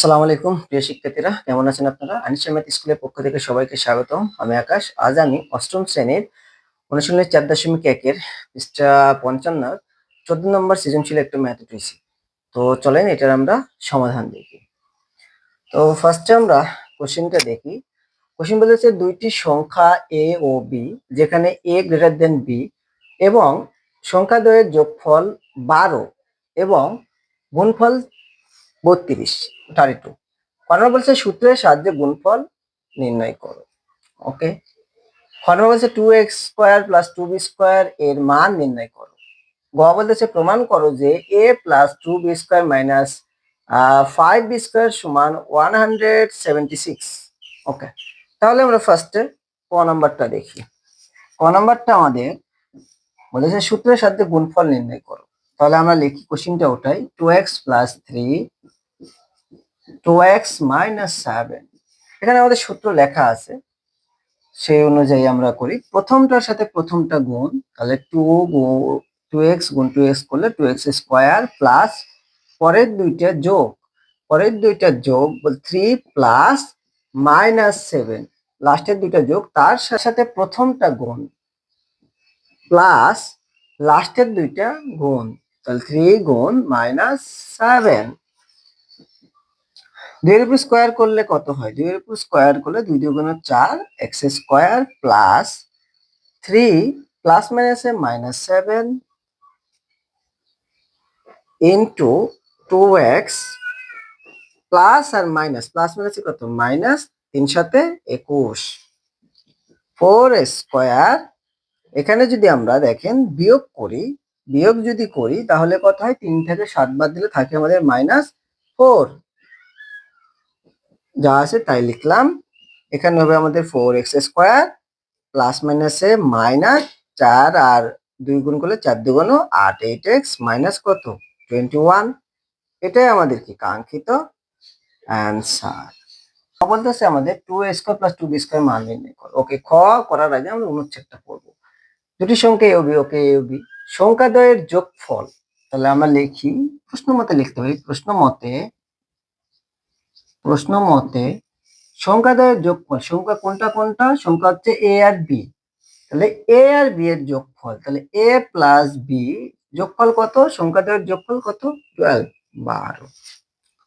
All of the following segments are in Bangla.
আসসালামু আলাইকুম, প্রিয় শিক্ষার্থীরা। কেমন আছেন আপনারা? আনিসা স্কুলের পক্ষ থেকে সবাইকে স্বাগতম। আমি আকাশ। আজ আমি অষ্টম শ্রেণির অনুশীলনের চার দশমিক একের পৃষ্ঠা পঞ্চান্ন চোদ্দ নম্বর সৃজনশীল একটা ম্যাথ উঠেছি। তো চলেন, এটার আমরা সমাধান দেখি। তো ফার্স্টে আমরা কোশ্চেনটা দেখি। কোশ্চেন বলেছে দুইটি সংখ্যা এ ও বি যেখানে এ গ্রেটার দেন বি এবং সংখ্যা দ্বয়ের যোগফল বারো এবং গুণফল বত্রিশ থার্টি টু কর্নার বলছে সূত্রের সাহায্যে গুণফল নির্ণয় করো। ওকে? কর্নার বলছে two x square plus two b square এর মান নির্ণয় করো। গ বলতেছে প্রমাণ করো যে a plus two b square minus five b square সমান one hundred seventy six okay? তাহলে আমরা ফার্স্টে ক নাম্বারটা দেখি। ক নাম্বারটা আমাদের বলেছে সূত্রের সাথে গুণফল নির্ণয় করো। তাহলে আমরা লিখি কোশ্চিনটা ওটাই two x plus three two x minus seven এখানে আমাদের সূত্র লেখা আছে। সেই অনুযায়ী আমরা করি। প্রথমটার সাথে প্রথমটা গুণ, তাহলে টু টু এক্স গুণ টু এক্স করলে টু এক্স স্কোয়ার প্লাস পরের দুইটা যোগ। পরের দুইটা যোগ থ্রি প্লাস মাইনাস সেভেন লাস্টের দুইটা যোগ, তার সাথে প্রথমটা গুণ। প্লাস লাস্টের দুইটা গুণ। তাহলে থ্রি গুণ মাইনাস সেভেন দুইয়ের উপর স্কোয়ার করলে কত হয়? দুইয়ের উপর স্কোয়ার করলে দুই দুগুণ চার x square plus three plus মাইনাসে minus seven into two x plus আর মাইনাস প্লাস মাইনাসে কত? মাইনাস তিন সাথে একুশ। ফোর স্কোয়ার এখানে যদি আমরা দেখেন বিয়োগ করি, বিয়োগ যদি করি তাহলে কত হয়? তিন থেকে সাত বাদ দিলে থাকে আমাদের মাইনাস ফোর যা আছে তাই লিখলাম। এখানে হবে আমাদের ফোর এক্স স্কোয়ার প্লাস মাইনাসে মাইনাস চার আর দুই গুণ করলে চার দুগুণ আট এইট এক্স মাইনাস কত? টোয়েন্টি ওয়ান এটাই আমাদের কি কাঙ্ক্ষিত অ্যান্সার বলতেছে আমাদের two square plus two b square মান নির্ণয় করো। ওকে খ করার আগে আমরা অনুচ্ছেদটা পড়ব। দুটি সংখ্যা A B, okay A B. সংখ্যা দ্বয়ের যোগফল, তাহলে আমরা লিখি, প্রশ্ন মতে লিখতে পারি প্রশ্ন মতে প্রশ্ন মতে, সংখ্যা দ্বয়ের যোগফল, সংখ্যা কোনটা কোনটা? সংখ্যা হচ্ছে এ আর বি তাহলে এ আর বি এর যোগফল, তাহলে এ প্লাস বি যোগফল কত? সংখ্যা দ্বয়ের যোগফল কত? টুয়েলভ বারো।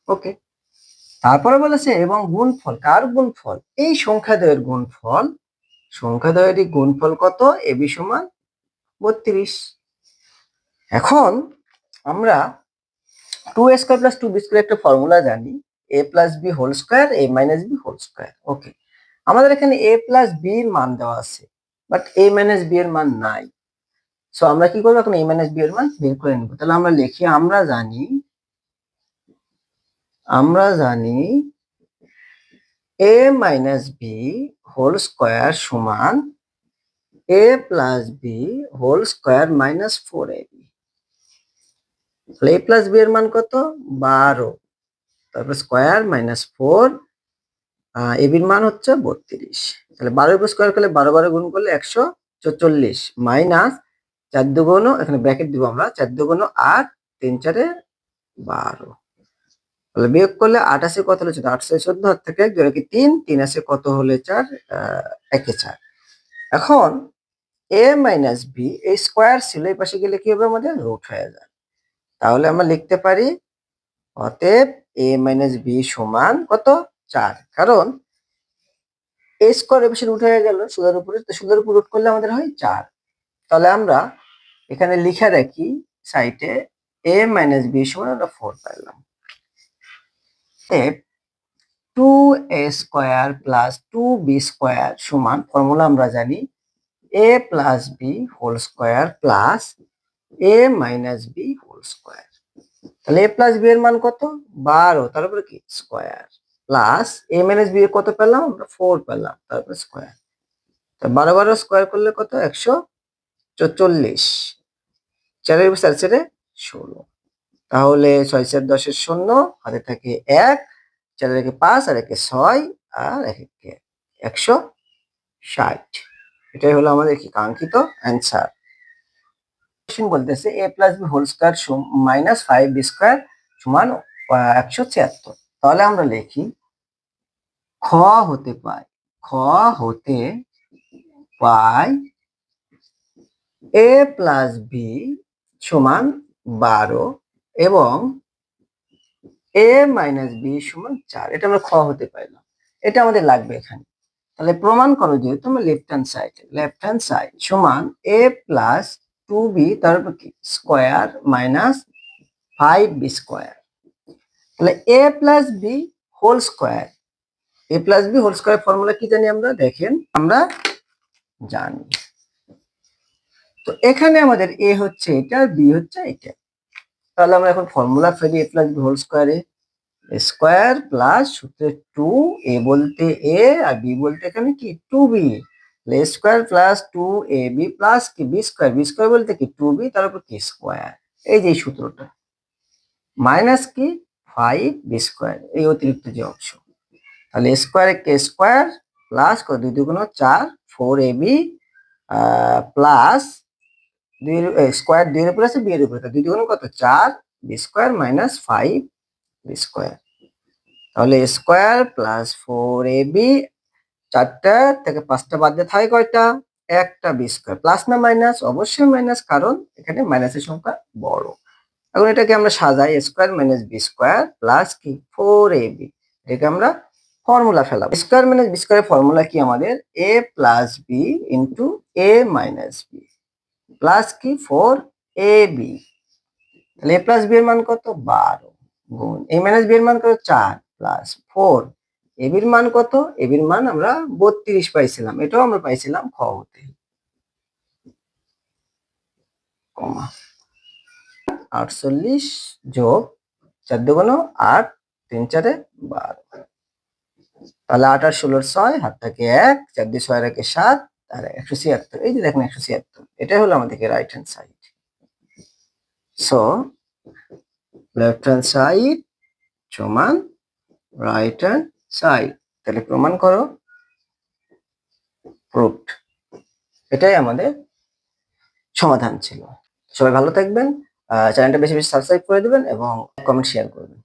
ওকে তারপরে বলেছে, এবং গুণফল, কার গুণফল? এই সংখ্যা দ্বয়ের গুণফল, সংখ্যা দ্বয়েরই গুণফল কত? এ বি সমান বত্রিশ। এখন আমরা two square plus two b square একটা ফর্মুলা জানি। A plus b whole square a minus b whole square okay আমাদের এখানে এ প্লাস বি এর মান দেওয়া আছে বাট এ মাইনাস বি এর মান নাই। সো আমরা কি করব এখন এ মাইনাস বি এর মান বের করে নেব? তাহলে আমরা লিখি, আমরা জানি আমরা জানি a minus b whole square সমান a plus b whole square minus four a b a plus b এর মান কত? বারো। তারপর স্কোয়ার মাইনাস ফোর এবির মান হচ্ছে বত্রিশ। তাহলে বারো উপর স্কোয়ার করলে বারো বারো গুণ করলে একশো চল্লিশ মাইনাস চার দুগুণ, এখানে ব্র্যাকেট দিব আমরা, চার দুগুণ আট, তিন চারে বারো। তাহলে বিয়োগ করলে আট আসে কত হলে চোদ্দ আটশো চোদ্দ হাত থেকে এক কি তিন? তিন আসে কত হলে চার? একে চার। এখন এ মাইনাস বি এই স্কোয়ার ছিল, এই পাশে গেলে কি হবে আমাদের রুট হয়ে যায়। তাহলে আমরা লিখতে পারি, অতএব এ মাইনাস বি সমান কত? চার। কারণ এ স্কোয়ার এপিসে রুট হয়ে গেল সুদের উপরে, তো সুদের উপর রুট করলে আমাদের হয় চার। তাহলে আমরা এখানে লিখে রাখি সাইটে এ মাইনাস বি সমান আমরা ফোর পাইলাম। Two a square plus two b square সমান ফর্মুলা আমরা জানি a plus b whole square plus a minus b whole square তাহলে এ প্লাস বি এর মান কত? বারো, তারপরে কি? Square plus a minus b কত পেলাম আমরা? ফোর পেলাম, তারপরে স্কোয়ার বারো বারো স্কোয়ার করলে কত? একশো চল্লিশ চারের চার, চারে ষোলো। তাহলে ছয় চার দশের শূন্য, হাতে থাকে এক, চারে রেখে পাঁচ, আর একে ছয়, আর এক একে একশো ষাট। এটাই হলো আমাদের কি কাঙ্ক্ষিত অ্যান্সার বলতেছে a plus b whole square minus five b square সমান একশো ছিয়াত্তর। তাহলে আমরা লিখি, খ হতে পাই খ হতে পাই এ প্লাস বি সমান বারো এবং এ মাইনাস বি সমান চার। এটা আমরা খ হতে পাইলাম এটা আমাদের লাগবে এখানে। তাহলে প্রমাণ করো যেহেতু আমরা left hand side left hand side সমান এ প্লাস টু বি তারপর কি? Square minus five b square তাহলে a plus b whole square a plus b whole square formula কি জানি আমরা? দেখেন, আমরা জানি। তো এখানে আমাদের এ হচ্ছে এটা আর বি হচ্ছে এটা। তাহলে আমরা এখন ফর্মুলা ফেলি এ প্লাস বি হোল স্কোয়ারে স্কোয়ার প্লাস সূত্রে টু এ বলতে এ আর বি বলতে এখানে কি? Two b square plus two a b plus কি? বি স্কোয়ার বি স্কোয়ার বলতে কি? টু বি তার উপর কি স্কোয়ার এই যে সূত্রটা। মাইনাস কি? ফাইভ বি স্কোয়ার এই অতিরিক্ত যে অংশ। তাহলে স্কোয়ারে কে স্কোয়ার প্লাস দুই দুগুণ চার ফোর এ বি প্লাস দুই স্কোয়ার দুই এর উপরে আছে বি এর উপরে। দুই দুগুণ কত? চার b square minus five b square তাহলে square plus four a b চারটা থেকে পাঁচটা বাদ দিয়ে থাকে কয়টা? একটা বি স্কোয়ার প্লাস না মাইনাস অবশ্যই মাইনাস কারণ এখানে মাইনাসের সংখ্যা বড়। এখন এটাকে আমরা সাজাই square minus b square plus কি? ফোর এ বি এটাকে আমরা ফর্মুলা ফেলাম স্কোয়ার মাইনাস বি স্কোয়ারের ফর্মুলা কি আমাদের? A plus b into a minus b plus কি? ফোর এ বি তাহলে এ প্লাস বি এর মান কত? বারো গুণ। এ মাইনাস বি এর মান কত? চার প্লাস ফোর এবির মান কত? এবির মান আমরা বত্রিশ পাইছিলাম। এটাও আমরা পাইছিলাম খ হতে। কমা। আটচল্লিশ যোগ চার দুগুণ আট, তিন চারে বারো। তাহলে আট আর ষোলোর ছয় হাত থাকে এক, চার দিয়ে ছয় রাখে সাত আর একশো ছিয়াত্তর। এই যে দেখেন একশো ছিয়াত্তর, এটাই হলো আমাদেরকে right hand side so left hand side সমান রাইট হ্যান্ড সাইড তাহলে প্রমাণ করো প্রুফড এটাই আমাদের সমাধান ছিল। সবাই ভালো থাকবেন। চ্যানেলটা বেশি বেশি সাবস্ক্রাইব করে দেবেন এবং কমেন্ট শেয়ার করবেন